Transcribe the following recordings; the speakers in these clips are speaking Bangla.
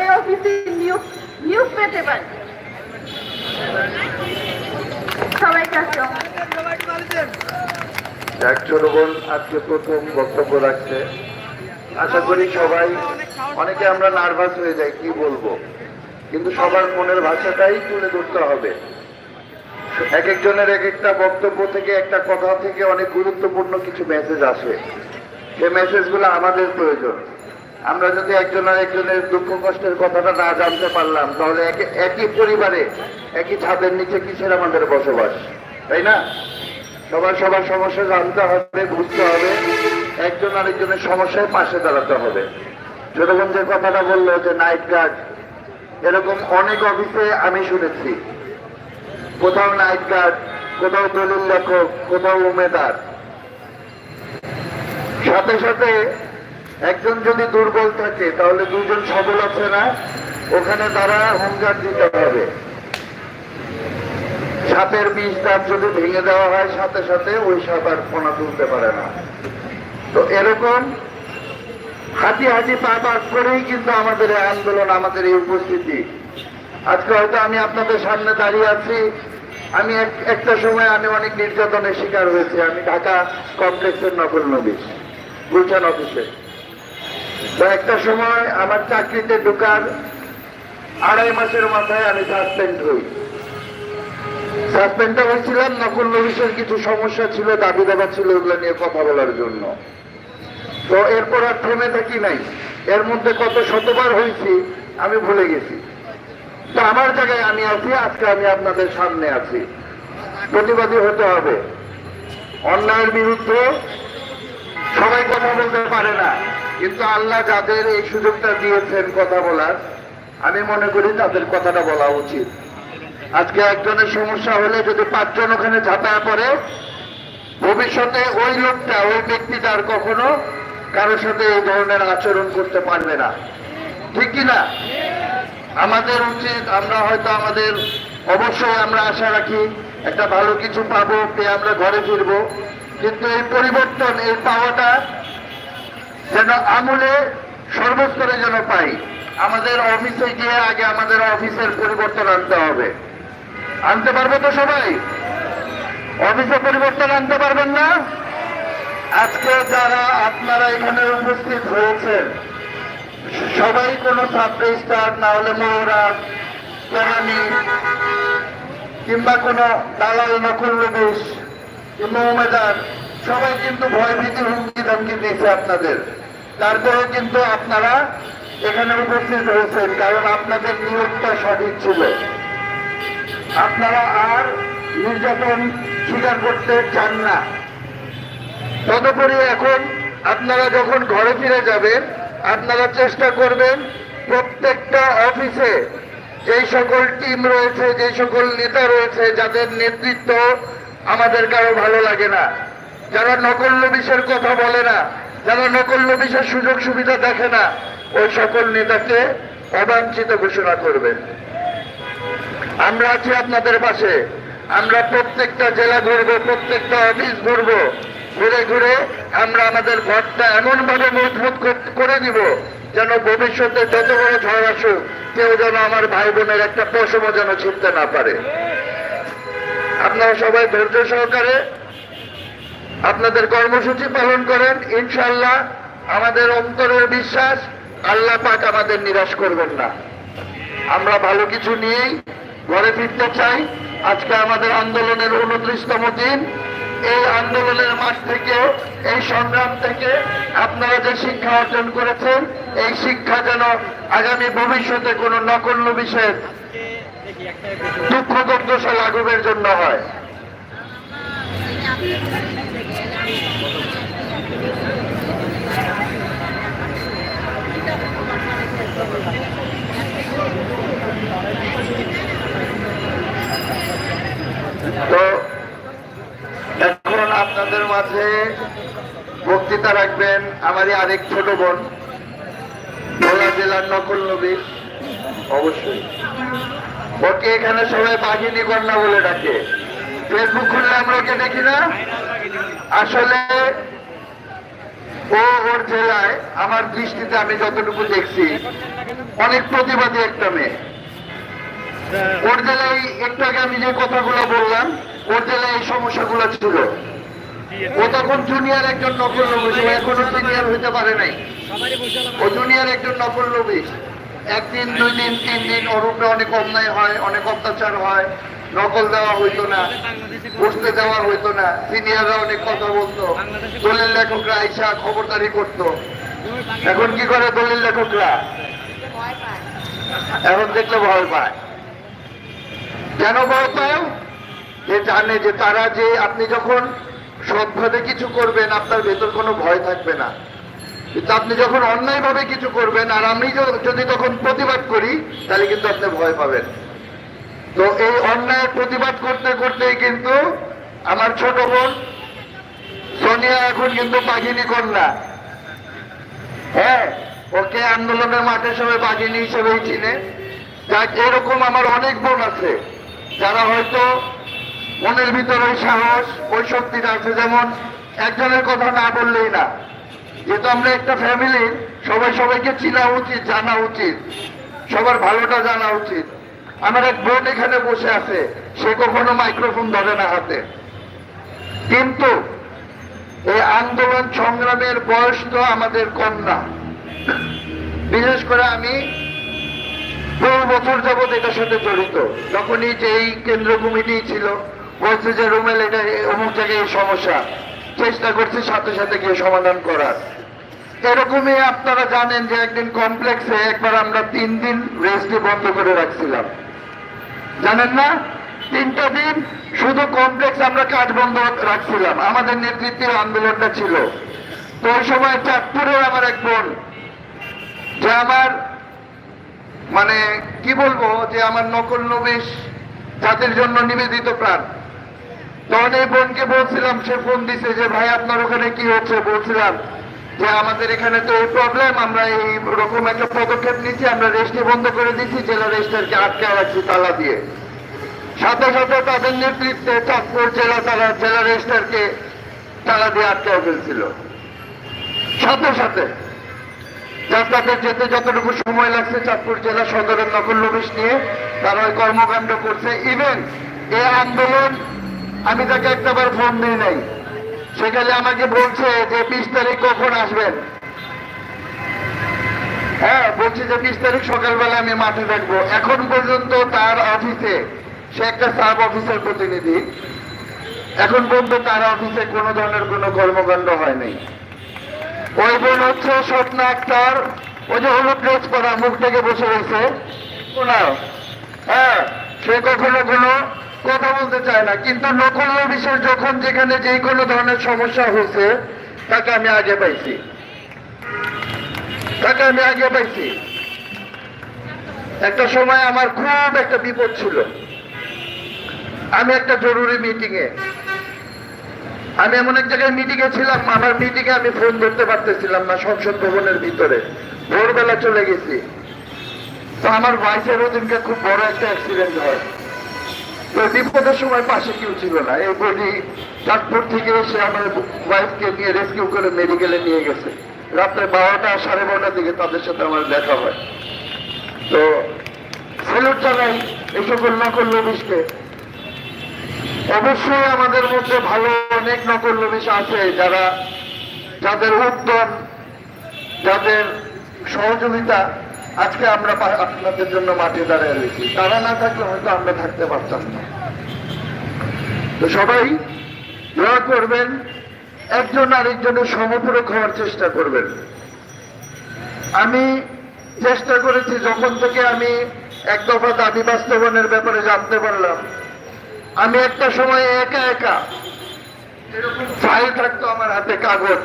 এই অফিসে নিয়োগ নিয়োগ পেতে পারি। আজকে প্রথম বক্তব্য রাখছে। আশা করি সবাই, অনেকে আমরা নার্ভাস হয়ে যাই, কি বলব? কিন্তু সবার মনের ভাষাটাই তুলে ধরতে হবে। এক একজনের এক একটা বক্তব্য থেকে, একটা কথা থেকে অনেক গুরুত্বপূর্ণ কিছু মেসেজ আসে। সে মেসেজগুলো আমাদের প্রয়োজন। আমরা যদি একজন আর একজনের দুঃখ কষ্টের কথাটা না জানতে পারলাম, তাহলে একই পরিবারে, একই ছাদের নিচে কিসের আমাদের বসবাস? তাই না? সবার সবার সমস্যা জানতে হবে, বুঝতে হবে। একজন আরেকজনের সমস্যায় পাশে দাঁড়াতে হবে। ছোটগঞ্জ যে কথাটা বলল যে নাইট গার্ড এরকম অনেক অফিসে আমি শুনেছি। কোথাও নাইট গার্ড কোথাও দলিল লেখক, কোথাও উমেদার। সাথে সাথে একজন যদি দুর্বল থাকে, তাহলে দুজন সবল আছে না? ওখানে তারা হোমগার্ড দিতে হবে। সাপের বিষ দাঁত যদি ভেঙে দেওয়া হয় সাথে সাথে, ওই সাপ আর পোনা তুলতে পারে না। তো এরকম হাঁটি হাঁটি পা পা করেই কিন্তু আমাদের এই আন্দোলন, আমাদের এই উপস্থিতি। আজকে হয়তো আমি আপনাদের সামনে দাঁড়িয়ে আছি। আমি একটা সময় আমি অনেক নির্যাতনের শিকার হয়েছি। আমি ঢাকা কমপ্লেক্সের নকল নবী, গুলশান অফিসে। তো একটা সময় আমার চাকরিতে ঢোকার আড়াই মাসের মাথায় আমি সাসপেন্ড হই। সাসপেন্ডটা হয়েছিলাম, নকল নবিশের কিছু সমস্যা ছিল, দাবি দাবা ছিল, ওগুলো নিয়ে কথা বলার জন্য। তো এরপর আর থেমে থাকি নাই। এর মধ্যে কত শতবার হয়েছি, আমি ভুলে গেছি। তো আমার জায়গায় আমি আছি, আজকে আমি আপনাদের সামনে আছি। প্রতিবাদী হতে হবে। অন্যায়ের বিরুদ্ধে সবাই কথা বলতে পারে না। কিন্তু আল্লাহ যাদের এই সুযোগটা দিয়েছেন কথা বলার, আমি মনে করি তাদের কথাটা বলা উচিত। আজকে একজনের সমস্যা হলে যদি পাঁচজন ওখানে ঝাঁপায় পড়ে, ভবিষ্যতে ওই লোকটা, ওই ব্যক্তিটা আর কখনো কারোর সাথে এই ধরনের আচরণ করতে পারবে না। ঠিক কি না? আমাদের উচিত, আমরা হয়তো আমাদের অবশ্যই আমরা আশা রাখি, একটা ভালো কিছু পাবো, পেয়ে আমরা ঘরে ফিরবো। কিন্তু এই পরিবর্তন, এই পাওয়াটা যেন আমলে সর্বস্তরে যেন পাই, আমাদের অফিসে গিয়ে আগে আমাদের অফিসের পরিবর্তন আনতে হবে। আনতে পারব তো সবাই? অফিসে পরিবর্তন আনতে পারবেন না? আজকে যারা আপনারা এখানে উপস্থিত হয়েছেন, সবাই কোনো ছাত্র স্টার না হলে মোহরা কেরানি, কিংবা কোনো দালাল, নকল বিষ কিংবা সবাই কিন্তু ভয় ভীতি হুমকি ধমকি দিয়েছে আপনাদের। তারপরে কিন্তু আপনারা এখানে উপস্থিত হয়েছেন, কারণ আপনাদের নিয়োগটা সঠিক ছিল। আপনারা আর নির্যাতন স্বীকার করতে চান না। তদুপরি এখন আপনারা যখন ঘরে ফিরে যাবেন, আপনারা চেষ্টা করবেন প্রত্যেকটা অফিসে যেই সকল টিম রয়েছে যে সকল নেতা রয়েছে, যাদের নেতৃত্ব আমাদের কারও ভালো লাগে না। যারা নকল বিষয়ের কথা বলে না, যারা নকল বিষয়ের সুযোগ সুবিধা দেখে না, ওই সকল নেতাকে অবাঞ্ছিত ঘোষণা করবেন। আমরা আছি আপনাদের পাশে। আমরা প্রত্যেকটা জেলা ঘুরবো, প্রত্যেকটা অফিস ঘুরবো। ঘুরে ঘুরে আমরা আমাদের ঘরটা এমন ভাবে মজবুত করে দিব যেন ভবিষ্যতে যত বড় ঝড় আসুক, কেউ যেন আমার ভাই বোনের একটা পশমও যেন ছিনতে না পারে। আপনারা সবাই ধৈর্য সহকারে আপনাদের কর্মসূচি পালন করেন। ইনশাল্লাহ আমাদের অন্তরের বিশ্বাস আল্লাহ পাক আমাদের নিরাশ করবেন না। আমরা ভালো কিছু নিয়েই ঘরে ফিরতে চাই। আজকে আমাদের আন্দোলনের উনত্রিশতম দিন। এই আন্দোলনের মাঠ থেকে এই সংগ্রাম থেকে আপনারা যে শিক্ষা অর্জন করেছেন, এই শিক্ষা যেন আগামী ভবিষ্যতে কোনো নকল বিষয়ের দুঃখ দুর্দশা লাঘবের জন্য হয়। তো এখন আপনাদের মাঝে বক্তৃতা রাখবেন আমারই আরেক ছোট বোন জেলার নকল নবী। অবশ্যই। ওকে এখানে সবাই বাঘিনী কন্যা বলে ডাকে। ফেসবুক খুললে আমরা ওকে দেখি না? আসলে ও ওর জেলায় আমার দৃষ্টিতে আমি যতটুকু দেখছি, অনেক প্রতিবাদী একটা মেয়ে। ওর জেলায় একটু আগে আমি যে কথাগুলো বললাম, ওর জেলায় এই সমস্যাগুলো ছিল। ও তখন জুনিয়র একজন নকল ও এখনও সিনিয়র হইতে পারে নাই। ও জুনিয়র একজন নকল নবিশ একদিন দুই দিন তিন দিন ওর উপরে অনেক অন্যায় হয়, অনেক অত্যাচার হয়, নকল দেওয়া হইতো না, বসতে দেওয়া হইতো না, সিনিয়ররা অনেক কথা বলতো, দলিল লেখকরা আইসা খবরদারি করতো। এখন কি করে দলিল লেখকরা? এখন দেখলে ভয় পায়। কেন ভয় পায়? যে জানে যে তারা যে আপনি যখন সৎভাবে কিছু করবেন, আপনার ভেতর কোনো ভয় থাকবে না। কিন্তু আপনি যখন অন্যায়ভাবে কিছু করবেন, আর আমি যদি তখন প্রতিবাদ করি, তাহলে কিন্তু আপনি ভয় পাবেন। তো এই অন্যায় প্রতিবাদ করতে করতেই কিন্তু আমার ছোট বোন সোনিয়া এখন কিন্তু বাঘিনী কন্যা। হ্যাঁ ওকে আন্দোলনের মাঠে সবাই বাঘিনী হিসেবেই চিনে। যাক, এরকম আমার অনেক বোন আছে, যারা হয়তো মনের ভিতরে সাহস, ওই শক্তিটা আছে, যেমন একজনের কথা না বললেই না। যেহেতু আমরা একটা ফ্যামিলি সবাই সবাইকে চিনা উচিত, জানা উচিত। সবার ভালোটা জানা উচিত। আমার এক বোন এখানে বসে আছে, সে কখনো মাইক্রোফোন ধরে না হাতে। কিন্তু এই আন্দোলন সংগ্রামের বয়স তো আমাদের কন্যা বিশেষ করে আমি বহু বছর যাবৎ এটার সাথে জড়িত। যখনই যে এই কেন্দ্র কমিটি ছিল, বলছে যে রুমেল, এটা অমুক জায়গায় সমস্যা। চেষ্টা করছি সাথে সাথে গিয়ে সমাধান করার। এরকমই আপনারা জানেন যে একদিন কমপ্লেক্সে একবার আমরা তিন দিন রেস্টে বন্ধ করে রাখছিলাম। জানেন না? তিনটা দিন শুধু কমপ্লেক্স আমরা কাজ বন্ধ রাখছিলাম। আমাদের নেতৃত্বের আন্দোলনটা ছিল। তো ওই সময় চাঁদপুরের আমার এক বোন, যে আমার মানে কি বলব, যে আমার নকল নবিশ জাতির জন্য নিবেদিত প্রাণ। তখন এই বোনকে বলছিলাম, সে ফোন দিছে যে, ভাই, আপনার ওখানে কি হচ্ছে? বলছিলাম যে, আমাদের এখানে তো এই প্রবলেম আমরা এই রকম একটা পদক্ষেপ নিচ্ছি, আমরা রেস্টে বন্ধ করে দিচ্ছি, জেলা রেজিস্টারকে আটকে রাখছি তালা দিয়ে। সাথে সাথে তাদের নেতৃত্বে চাঁদপুর জেলা তারা, জেলা রেজিস্টারকে তালা দিয়ে আটকে ফেলছিল। সাথে সাথে যার তাদের যেতে যতটুকু সময় লাগছে চাঁদপুর জেলা সদরের নকল নবিশ নিয়ে তারা ওই কর্মকাণ্ড করছে। ইভেন এই আন্দোলন আমি তাকে একটাবার ফোন দিই নাই। সেখানে আমাকে বলছে যে, বিশ তারিখ কখন আসবেন? হ্যাঁ বলছি যে, বিশ তারিখ সকালবেলা আমি মাঠে থাকব। এখন পর্যন্ত তার অফিসে সে একটা সাব অফিসের প্রতিনিধি। এখন পর্যন্ত তার অফিসে কোনো ধরনের কোনো কর্মকাণ্ড হয় নাই। ওই বোন হচ্ছে স্বপ্না আক্তার। ওই যে হলুদ ড্রেস পরা, মুখ থেকে বসে রয়েছে। হ্যাঁ সে কখনো কোনো কথা বলতে চায় না। কিন্তু নকল বিষয় যখন যেখানে যে কোনো ধরনের সমস্যা হয়েছে, তাকে আমি আগে পাইছি। তাকে আমি আগে পাইছি। একটা সময় আমার খুব একটা বিপদ ছিল। আমি একটা জরুরি মিটিংয়ে আমি এমন এক জায়গায় মিটিংয়ে ছিলাম, আমার মিটিংয়ে আমি ফোন ধরতে পারতেছিলাম না সংসদ ভবনের ভিতরে। ভোরবেলা চলে গেছি। তো আমার ভাইসের ওদিনকে খুব বড় একটা অ্যাক্সিডেন্ট হয়। তো বিপদের সময় পাশে কেউ ছিল না। এই বডি চাঁদপুর থেকে এসে আমার ওয়াইফকে নিয়ে রেস্কিউ করে মেডিকেলে নিয়ে গেছে। রাত্রে বারোটা, সাড়ে বারোটার দিকে তাদের সাথে আমার দেখা হয়। তো স্যালুট জানাই এই সকল নকল নবিশকে অবশ্যই আমাদের মধ্যে ভালো অনেক নকল নবিশ আছে যারা যাদের উদ্যম, যাদের সহযোগিতা আজকে আমরা আপনাদের জন্য মাঠে দাঁড়িয়ে রয়েছি। তারা না থাকলে হয়তো আমরা থাকতে পারতাম না। তো সবাই দোয়া করবেন, একজন আরেকজনের সমপূরক হওয়ার চেষ্টা করবেন। আমি চেষ্টা করেছি যখন থেকে আমি এক দফা দাবি বাস্তবায়নের ব্যাপারে জানতে পারলাম। আমি একটা সময় একা একা এরকম ফাইল থাকতো আমার হাতে কাগজ,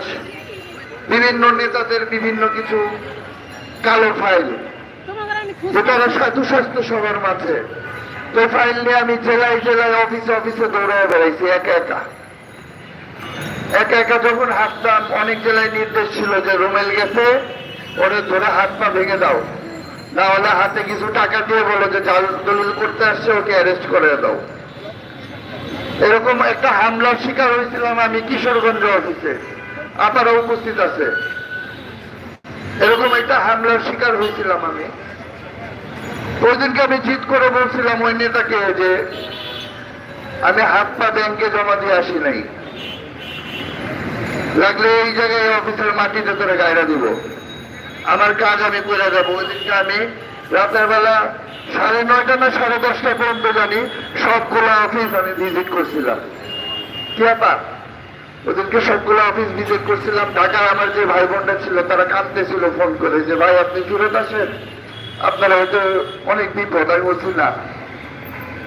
বিভিন্ন নেতাদের বিভিন্ন কিছু কালো ফাইল। যেটা সাধু স্বাস্থ্য সবার মাঝে। তো ফাইল নিয়ে আমি জেলায় জেলায় অফিসে অফিসে দৌড়ায় বেড়াইছি একা একা। একা একা যখন হাঁটতাম অনেক জেলায় নির্দেশ ছিল যে রুমেল গেছে ওরে ধরে হাত পা ভেঙে দাও। না হলে হাতে কিছু টাকা দিয়ে বলো যে জাল দলিল করতে আসছে ওকে অ্যারেস্ট করে দাও। এরকম একটা হামলার শিকার হয়েছিলাম আমি কিশোরগঞ্জ অফিসে আপারা উপস্থিত আছে। এরকম একটা হামলার শিকার হয়েছিলাম আমি। ওই দিনকে আমি জিত করে বলছিলাম ওই নেতাকে যে আমি হাত পা ব্যাংকে জমা দিয়ে আসি নাই। লাগলে এই জায়গায় অফিসের মাটিতে তোরে গায়রা দিব। আমার কাজ আমি করে যাব ওই দিনকে আমি রাতের বেলা সাড়ে নয়টা না সাড়ে দশটা পর্যন্ত জানি সবগুলো অফিস আমি ভিজিট করছিলাম। কি ব্যাপার? ওদেরকে সবগুলো অফিস ভিজিট করছিলাম, ঢাকার আমার যে ভাই বোনরা ছিল, তারা কাঁদতেছিল ফোন করে যে, ভাই, আপনি ফেরত আসেন? আপনারা হয়তো অনেক বিপদ, আমি বলছি, না,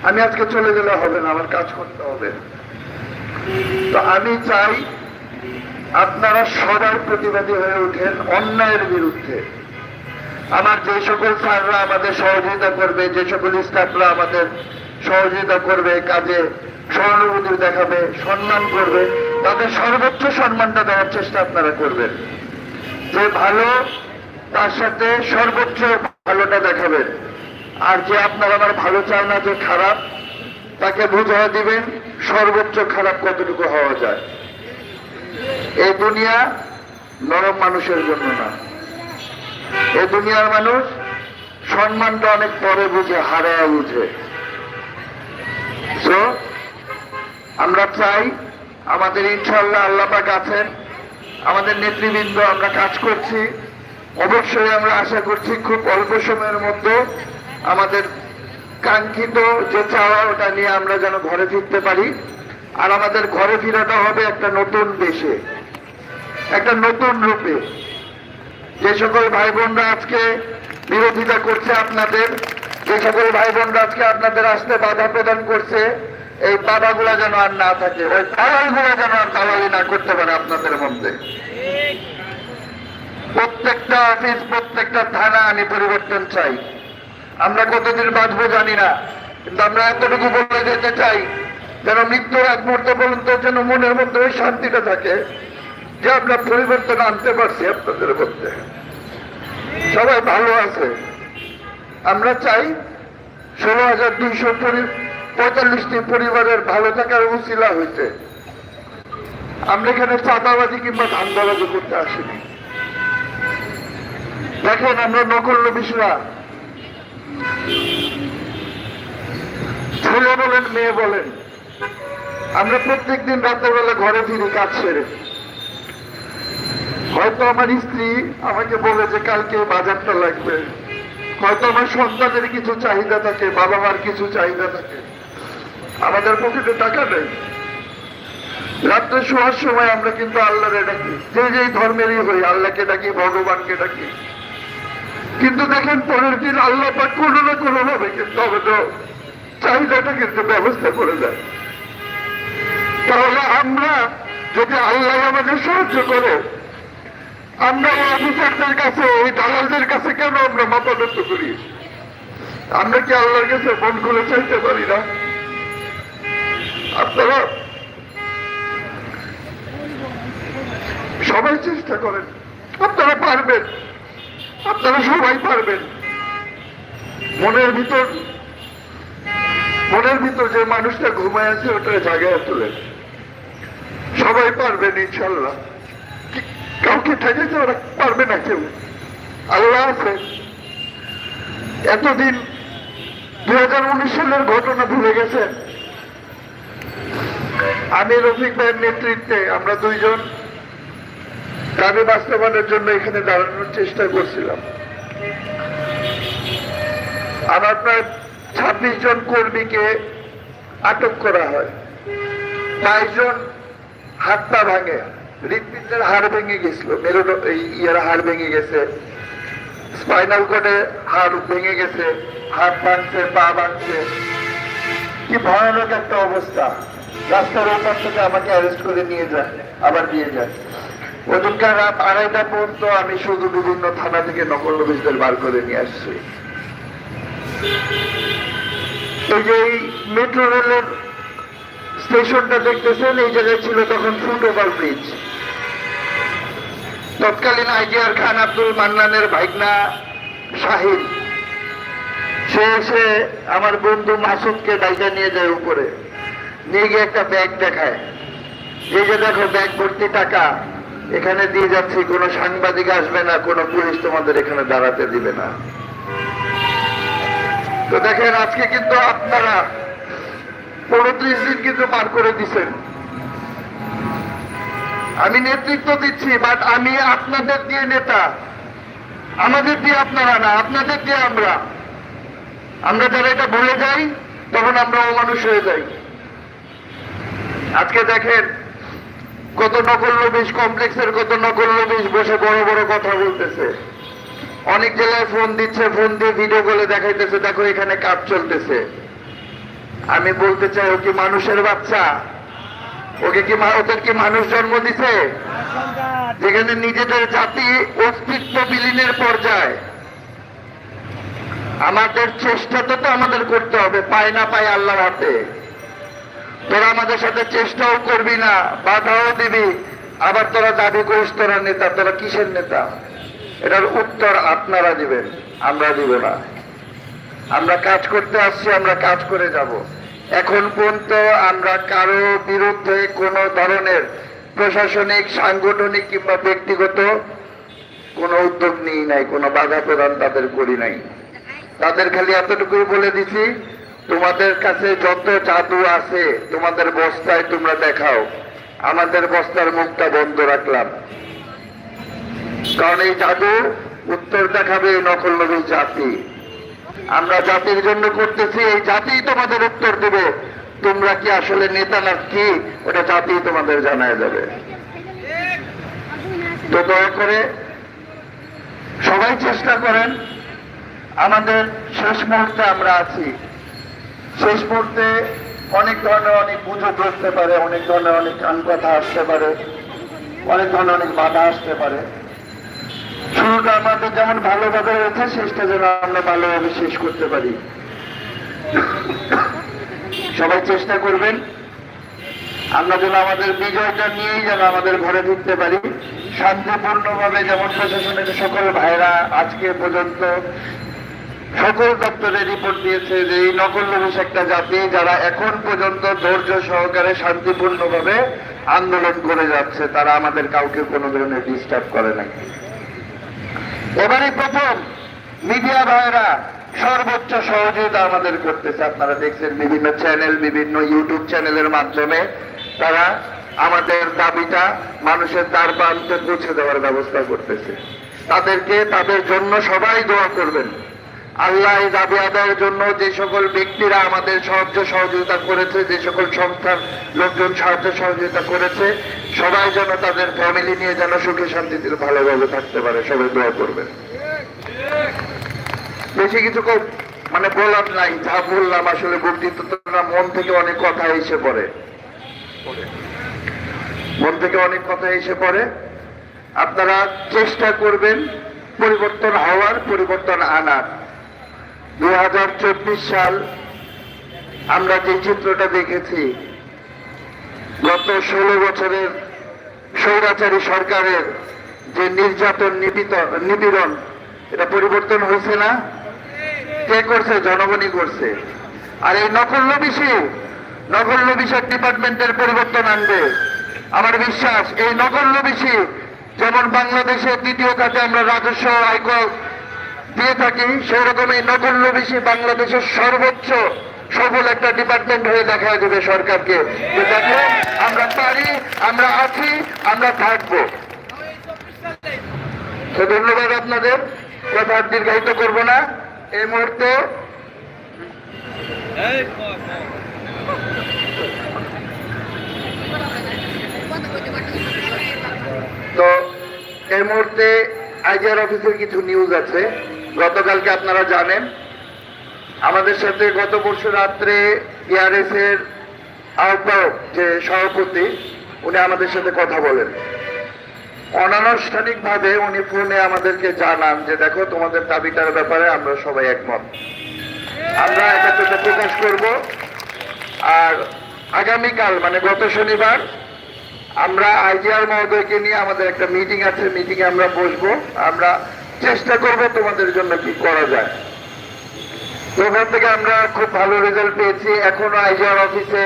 আমি আজকে চলে গেলে হবে না, আমার কাজ করতে হবে। তো আমি চাই আপনারা সবার প্রতিবাদী হয়ে ওঠেন অন্যায়ের বিরুদ্ধে। আমার যে সকল স্যাররা আমাদের সহযোগিতা করবে, যে সকল স্টাফরা আমাদের সহযোগিতা করবে, কাজে সহানুভূতি দেখাবে, সম্মান করবে তাদের সর্বোচ্চ সম্মানটা দেওয়ার চেষ্টা আপনারা করবেন। যে ভালো, তার সাথে সর্বোচ্চ ভালোটা দেখাবেন। আর যে আপনার আমার ভালো চান না, যে খারাপ, তাকে বুঝিয়ে দিবেন সর্বোচ্চ খারাপ কতটুকু হওয়া যায়। এই দুনিয়া নরম মানুষের জন্য না। এই দুনিয়ার মানুষ সম্মানটা অনেক পরে বুঝে, হারায় বুঝে। আমরা চাই আমাদের ইনশাল্লাহ আল্লাপাক আছেন, আমাদের নেতৃবৃন্দ আমরা কাজ করছি। অবশ্যই আমরা আশা করছি খুব অল্প সময়ের মধ্যে আমাদের কাঙ্ক্ষিত যে চাওয়া ওটা নিয়ে আমরা যেন ঘরে ফিরতে পারি। আর আমাদের ঘরে ফিরাটা হবে একটা নতুন দেশে, একটা নতুন রূপে। যে সকল ভাই বোনরা আজকে বিরোধিতা করছে আপনাদের, যে সকল ভাই বোনরা আজকে আপনাদের আসতে বাধা প্রদান করছে এই বাধাগুলা যেন আর না থাকে, ওই দালালগুলো যেন আর দালালি না করতে পারে আপনাদের মধ্যে। প্রত্যেকটা অফিস প্রত্যেকটা থানা আমি পরিবর্তন চাই। আমরা কতদিন বাঁচবো জানি না, কিন্তু আমরা এতটুকু বলে যেতে চাই, যেন মৃত্যুর এক মুহূর্ত পর্যন্ত যেন মনের মধ্যে ওই শান্তিটা থাকে, যে আমরা পরিবর্তন আনতে পারছি আপনাদের মধ্যে। সবাই ভালো আছে। আমরা চাই ষোলো হাজার দুইশো পঁয়তাল্লিশটি পরিবারের ভালো থাকার উচিলা হইতে। আমরা এখানে চাঁদাবাজি কিংবা ধান্দাবাজি করতে আসিনি। দেখেন, আমরা নকল বিষয়া ছেলে বলেন, মেয়ে বলেন, আমরা প্রত্যেক দিন রাতের বেলা ঘরে ফিরি কাজ সেরে। হয়তো আমার স্ত্রী আমাকে বলে যে, কালকে বাজারটা লাগবে। হয়তো আমার সন্তানের কিছু চাহিদা থাকে বাবা মার কিছু চাহিদা থাকে। আমাদের পকেটে টাকা নেই রাত্রে শোয়ার সময় আমরা কিন্তু আল্লাহরে ডাকি। যে যেই ধর্মেরই হই, আল্লাহকে ডাকি, ভগবানকে ডাকি। কিন্তু দেখেন, পরের দিন আল্লাহ পাক কোনো না কোনো ভাবে কিন্তু আমাদের চাহিদাটা কিন্তু ব্যবস্থা করে দেয়। তাহলে আমরা যদি আল্লাহ আমাদের সাহায্য করে, আমরা ওই অফিসারদের কাছে, ওই দালালদের কাছে কেন আমরা মাথা করি? আমরা কি আল্লাহর কাছে মন করে চাইতে পারি না? আপনারা সবাই চেষ্টা করেন। আপনারা পারবেন। আপনারা সবাই পারবেন। মনের ভিতর মনের ভিতর যে মানুষটা ঘুমায় আছে, ওটা জায়গায় তোলেন। সবাই পারবেন ইনশাল্লাহ। কাউকে ঠেকাইতে ওরা পারবে না কেউ। আল্লাহ আছে এতদিন দুই হাজার উনিশ সালের ঘটনা ভুলে গেছেন। আমি রফিক ভাইয়ের নেতৃত্বে আমরা দুইজন দাবি বাস্তবায়নের জন্য এখানে দাঁড়ানোর চেষ্টা করছিলাম। আমার প্রায় ছাব্বিশ জন কর্মীকে আটক করা হয়। বাইশ জন হাত পা ভাঙে। হৃৎপিণ্ডের হাড় ভেঙে গেছিল। এই ইয়ের হাড় ভেঙে গেছে। স্পাইনাল কোডে হাড় ভেঙে গেছে। হাত ভাঙছে, পা ভাঙছে। কি ভয়ানক একটা অবস্থা। রাস্তার ওপার থেকে আমাকে অ্যারেস্ট করে নিয়ে যায় আবার দিয়ে যায় ওদিনকার রাত আড়াইটা পর্যন্ত আমি শুধু বিভিন্ন থানা থেকে নকল নবীজদের বার করে নিয়ে আসছি। এই যে এই মেট্রো রেলের স্টেশনটা দেখতেছেন, এই জায়গায় ছিল তখন ফুট ওভার ব্রিজ তৎকালীন আইজিআর খান আব্দুল মান্নানের ভাইগনা শাহিদ সে এসে আমার বন্ধু মাসুদকে ডাইকা নিয়ে যায় উপরে। নিয়ে গিয়ে একটা ব্যাগ দেখায়। এই যে দেখো, ব্যাগ ভর্তি টাকা। এখানে দিয়ে যাচ্ছি, কোনো সাংবাদিক আসবে না, কোনো পুলিশ তোমাদের এখানে দাঁড়াতে দিবে না। তো দেখেন, আজকে কিন্তু আপনারা উনত্রিশ দিন কিন্তু পার করে দিছেন। আমি নেতৃত্ব দিচ্ছি, বাট আমি আপনাদের দিয়ে নেতা। আমাদের দিয়ে আপনারা না, আপনাদের দিয়ে আমরা। আমরা যারা এটা ভুলে যাই, তখন আমরা অমানুষ হয়ে যাই। আজকে দেখেন কত নকল লবিশ, কমপ্লেক্সের কত নকল লবিশ বসে বড় বড় কথা বলতেছে। অনেক জেলায় ফোন দিচ্ছে ফোন দিয়ে ভিডিও করে দেখাইতেছে, দেখো এখানে কাজ চলতেছে। আমি বলতে চাই, ও কি মানুষের বাচ্চা? ওকে কি ওদের কি মানুষ জন্ম দিছে? যেখানে নিজেদের জাতি অস্তিত্ব বিলীনের পর্যায়ে। আমাদের চেষ্টাটা তো আমাদের করতে হবে, পায় না পায় আল্লাহর হাতে। তোরা আমাদের সাথে চেষ্টাও করবি না, বাধাও দিবি। আবার তোরা দাবি করিস তোরা নেতা, তোরা কিসের নেতা? এটার উত্তর আপনারা দিবেন, আমরা দিব না। আমরা কাজ করতে আসছি, আমরা কাজ করে যাব। এখন পর্যন্ত আমরা কারও বিরুদ্ধে কোনো ধরনের প্রশাসনিক, সাংগঠনিক কিংবা ব্যক্তিগত কোনো উদ্যোগ নিই নাই, কোনো বাধা প্রদান তাদের করি নাই। তাদের খালি এতটুকুই বলে দিছি তোমাদের কাছে যত জাদু আছে, তোমাদের বস্তায় তোমরা দেখাও। আমাদের বস্তার মুখটা বন্ধ রাখলাম। কারণ এই জাদু উত্তর দেখাবে নকল নবীর জাতি। আমরা জাতির জন্য করতেছি, এই জাতি তোমাদের উত্তর দেবে। তোমরা কি আসলে নেতা না কি? ওটা জাতি তোমাদের জানায় যাবে তো দয়া করে সবাই চেষ্টা করেন, আমাদের শেষ মুহূর্তে আমরা আছি। শেষ মুহূর্তে অনেক ধরনের অনেক গুজব আসতে পারে, অনেক ধরনের অনেক কান কথা আসতে পারে, অনেক ধরনের অনেক বাধা আসতে পারে। শুরুটা আমাদের যেমন ভালোভাবে হয়েছে শেষটা যেন আমরা ভালোভাবে শেষ করতে পারি। সবাই চেষ্টা করবেন, আমরা যেন আমাদের বিজয়টা নিয়েই যেন আমাদের ঘরে ফিরতে পারি। শান্তিপূর্ণভাবে যেমন প্রশাসনের সকল ভাইরা আজকে পর্যন্ত সকল দপ্তরে রিপোর্ট দিয়েছে যে এই নকল নবিশ একটা জাতি যারা এখন পর্যন্ত ধৈর্য সহকারে শান্তিপূর্ণভাবে আন্দোলন করে যাচ্ছে, তারা আমাদের কাউকে কোনো ধরনের ডিস্টার্ব করে নাই। এবারে প্রথম মিডিয়া ভাইরা সর্বোচ্চ সহযোগিতা আমাদের করতেছে। আপনারা দেখছেন বিভিন্ন চ্যানেল বিভিন্ন ইউটিউব চ্যানেলের মাধ্যমে তারা আমাদের দাবিটা মানুষের দ্বার প্রান্তে পৌঁছে দেওয়ার ব্যবস্থা করতেছে। তাদেরকে, তাদের জন্য সবাই দোয়া করবেন। আল্লাহ দাবি আদায়ের জন্য যে সকল ব্যক্তিরা আমাদের সাহায্য সহযোগিতা করেছে, যে সকল সংস্থার লোকজন সাহায্য সহযোগিতা করেছে, সবাই যেন তাদের ফ্যামিলি নিয়ে যেন সুখে শান্তিতে ভালোভাবে থাকতে পারে। সবাই দোয়া করবেন। বেশি কিছু মানে বলার নাই, যা বললাম আসলে বক্তৃত্ব না মন থেকে অনেক কথা এসে পড়ে। মন থেকে অনেক কথা এসে পড়ে। আপনারা চেষ্টা করবেন পরিবর্তন হওয়ার, পরিবর্তন আনার। দুই হাজার চব্বিশ সাল আমরা যে চিত্রটা দেখেছি, গত ষোলো বছরের স্বৈরাচারী সরকারের যে নির্যাতন নিপীড়ন, এটা পরিবর্তন হয়েছে না? কে করছে? জনগণই করছে। আর এই নকল নবিশি নকল নবিশের ডিপার্টমেন্টের পরিবর্তন আনবে। আমার বিশ্বাস, এই নকল নবিশি যেমন বাংলাদেশের দ্বিতীয় খাতে আমরা রাজস্ব, আয়কর দিয়ে থাকি সেই রকম এই নকল নবিশি বাংলাদেশের সর্বোচ্চ সফল একটা ডিপার্টমেন্ট হয়ে দেখা দেবে সরকারকে। আমরা পারি, আমরা আছি, আমরা থাকব। তো ধন্যবাদ আপনাদের, কথা দীর্ঘায়িত করব না। এই মুহূর্তে তো এই মুহূর্তে আইজিআর অফিসের কিছু নিউজ আছে। গতকালকে আপনারা জানেন, আমাদের সাথে গত পরশু রাত্রে ইআরএস এর আহ্বায়ক যে সভাপতি, উনি আমাদের সাথে কথা বলেন। অনানুষ্ঠানিক ভাবে উনি ফোনে আমাদেরকে জানান যে, দেখো, তোমাদের দাবিটার ব্যাপারে আমরা সবাই একমত। আমরা একত্রিত প্রকাশ করব আর আগামীকাল মানে গত শনিবার, আমরা আইজিআর মহোদয়কে নিয়ে আমাদের একটা মিটিং আছে, মিটিংয়ে আমরা বসবো। আমরা চেষ্টা করব তোমাদের জন্য কি করা যায়। ওখান থেকে আমরা খুব ভালো রেজাল্ট পেয়েছি। এখনও আইজিআর অফিসে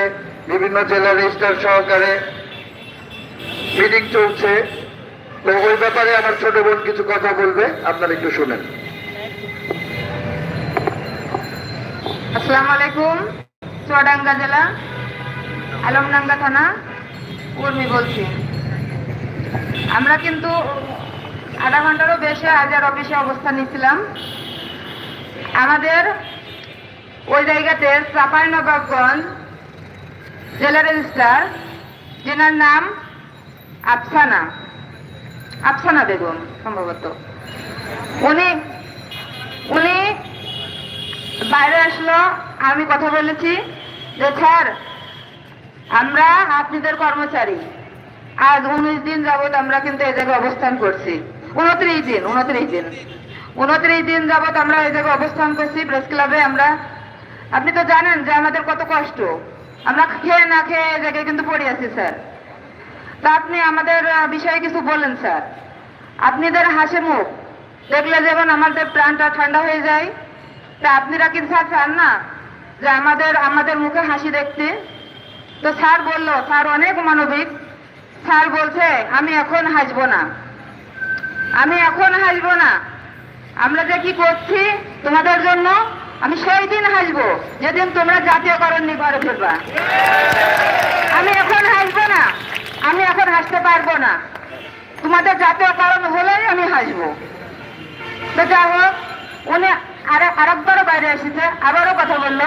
বিভিন্ন জেলা রেজিস্টার সহকারে মিটিং চলছে। তো ওই ব্যাপারে আমার ছোট বোন কিছু কথা বলবে, আপনারা একটু শুনেন। আসসালামু আলাইকুম। চুয়াডাঙ্গা জেলা, আলমডাঙ্গা থানা উর্মি বলছি। আমরা কিন্তু আধা ঘন্টারও বেশি হাজার অফিসে অবস্থান নিয়েছিলাম। আমাদের ওই জায়গাতে চাপাই নবাবগঞ্জ জেলা রেজিস্ট্রার, যেনার নাম আফসানা আফসানা বেগম সম্ভবত। উনি উনি বাইরে আসলো, আমি কথা বলেছি যে, স্যার, আমরা আপনাদের কর্মচারী। আজ উনিশ দিন যাবত আমরা কিন্তু এই জায়গায় অবস্থান করছি। উনত্রিশ দিন উনত্রিশ দিন। উনত্রিশ দিন যাবত আমরা এই জায়গায় অবস্থান করছি প্রেস ক্লাবে আমরা। আপনি তো জানেন যে আমাদের কত কষ্ট। আমরা খেয়ে না খেয়ে এই জায়গায় কিন্তু পড়ে আছি, স্যার। তা আপনি আমাদের বিষয়ে কিছু বলেন, স্যার। আপনাদের হাসে মুখ। দেখলে যেমন আমাদের প্রাণটা ঠান্ডা হয়ে যায়। তা আপনারা কিন্তু স্যার, চান না যে আমাদের আমাদের মুখে হাসি দেখতে? তো স্যার বলল, স্যার অনেক মানবিক। স্যার বলছে, আমি এখন হাসবো না। আমি এখন হাসবো না। আমরা যে কি করছি তোমাদের জন্য, আমি সেই দিন হাসবো, যেদিন তোমরা জাতীয়করণ নিয়ে ঘরে ফিরবা আমি এখন হাসবো না, আমি এখন হাসতে পারব না। তোমাদের জাতীয়করণ হলেই আমি হাসবো। তো যাই হোক, উনি আর- আরেকবারও বাইরে এসেছে, আবারও কথা বলল।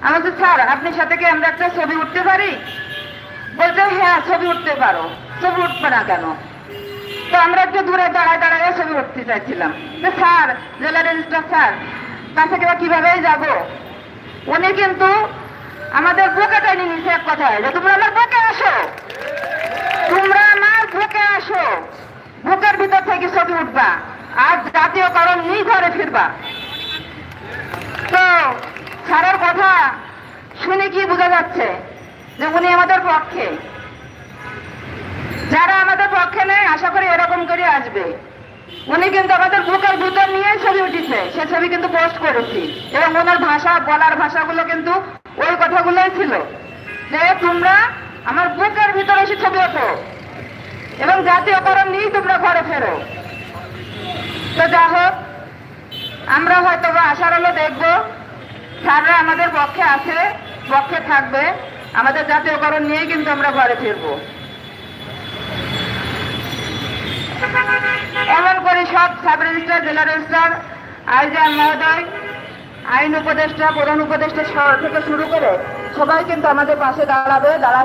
আমাকে স্যার, আপনার সাথে কি আমরা একটা ছবি উঠতে পারি? বলছে হ্যাঁ ছবি উঠতে পারো। ছবি উঠবে না কেন? তো আমরা একটু দূরে দাঁড়ায় দাঁড়ায় ছবি উঠতে চাইছিলাম। যে স্যার, জেলা রেজিস্ট্রার স্যার কাছে কিবা কিভাবেই যাব? উনি কিন্তু আমাদের বুকে টেনে নিছে এক কথায়, যে তোমরা আমার বুকে আসো। তোমরা আমার বুকে আসো। বুকের ভিতর থেকে ছবি উঠবা আর জাতীয়করণ নিয়ে ঘরে ফিরবা। তো স্যারের কথা শুনে কি বোঝা যাচ্ছে যে উনি আমাদের পক্ষে যারা আমাদের পক্ষে নেই আশা করি এরকম করে আসবে। উনি কিন্তু আমাদের বুকের ভিতর নিয়ে ছবি উঠেছে। সে ছবি কিন্তু পোস্ট করেছি। এবং ওনার ভাষা, বলার ভাষাগুলো কিন্তু ওই কথাগুলোই ছিল যে, তোমরা আমার বুকের ভিতরে এসে ছবি ওঠো। এবং জাতীয় জাতীয়করণ নিয়েই তোমরা ঘরে ফেরো। তো যা হোক, আমরা হয়তো আশার আলো দেখব। স্যাররা আমাদের পক্ষে আছে, পক্ষে থাকবে। আমাদের জাতীয় জাতীয়করণ নিয়েই কিন্তু আমরা ঘরে ফিরবো। এমন করে সব সাব রেজিস্ট্রার জেলা রেজিস্ট্রার আইজান মহোদয়, আইন উপদেষ্টা, প্রধান উপদেষ্টা থেকে শুরু করে সবাই কিন্তু আমাদের পাশে দাঁড়াবে দাঁড়া